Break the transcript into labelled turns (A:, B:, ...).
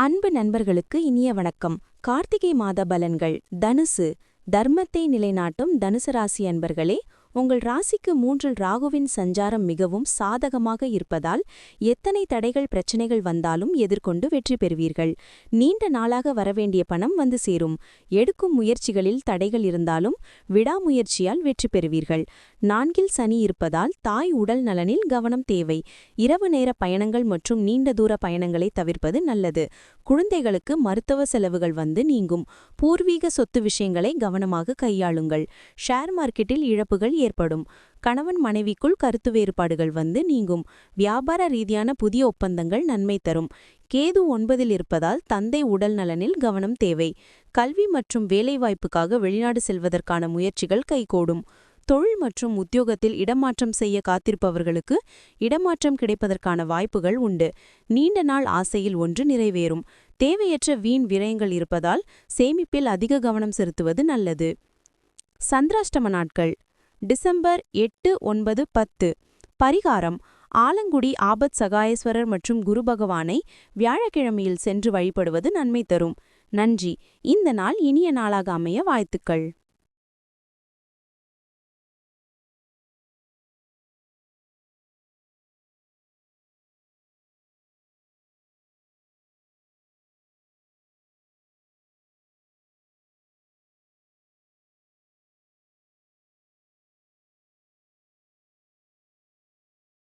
A: அன்பு நண்பர்களுக்கு இனிய வணக்கம். கார்த்திகை மாத பலன்கள். தனுசு. தர்மத்தை நிலைநாட்டும் தனுசு ராசி அன்பர்களே உங்கள் ராசிக்கு மூன்றில் ராகுவின் சஞ்சாரம் மிகவும் சாதகமாக இருப்பதால் எத்தனை தடைகள் பிரச்சனைகள் வந்தாலும் எதிர்கொண்டு வெற்றி பெறுவீர்கள். நீண்ட நாளாக வரவேண்டிய பணம் வந்து சேரும். எடுக்கும் முயற்சிகளில் தடைகள் இருந்தாலும் விடாமுயற்சியால் வெற்றி பெறுவீர்கள். நான்கில் சனி இருப்பதால் தாய் உடல் நலனில் கவனம் தேவை. இரவு நேர பயணங்கள் மற்றும் நீண்ட தூர பயணங்களை தவிர்ப்பது நல்லது. குழந்தைகளுக்கு மருத்துவ செலவுகள் வந்து நீங்கும். பூர்வீக சொத்து விஷயங்களை கவனமாக கையாளுங்கள். ஷேர் மார்க்கெட்டில் இழப்புகள் ஏற்படும். கணவன் மனைவிக்குள் கருத்து வேறுபாடுகள் வந்து நீங்கும். வியாபார ரீதியான புதிய ஒப்பந்தங்கள் நன்மை தரும். கேது ஒன்பதில் இருப்பதால் தந்தை உடல் நலனில் கவனம் தேவை. கல்வி மற்றும் வேலைவாய்ப்புக்காக வெளிநாடு செல்வதற்கான முயற்சிகள் கைகூடும். தொழில் மற்றும் உத்தியோகத்தில் இடமாற்றம் செய்ய காத்திருப்பவர்களுக்கு இடமாற்றம் கிடைப்பதற்கான வாய்ப்புகள் உண்டு. நீண்ட நாள் ஆசையில் ஒன்று நிறைவேறும். தேவையற்ற வீண் விரயங்கள் இருப்பதால் சேமிப்பில் அதிக கவனம் செலுத்துவது நல்லது. சந்திராஷ்டம நாட்கள். டிசம்பர் எட்டு ஒன்பது பத்து. பரிகாரம் ஆலங்குடி ஆபத் சகாயேஸ்வரர் மற்றும் குரு பகவானை வியாழக்கிழமையில் சென்று வழிபடுவது நன்மை தரும். நன்றி. இந்த நாள் இனிய நாளாக அமைய வாழ்த்துக்கள்.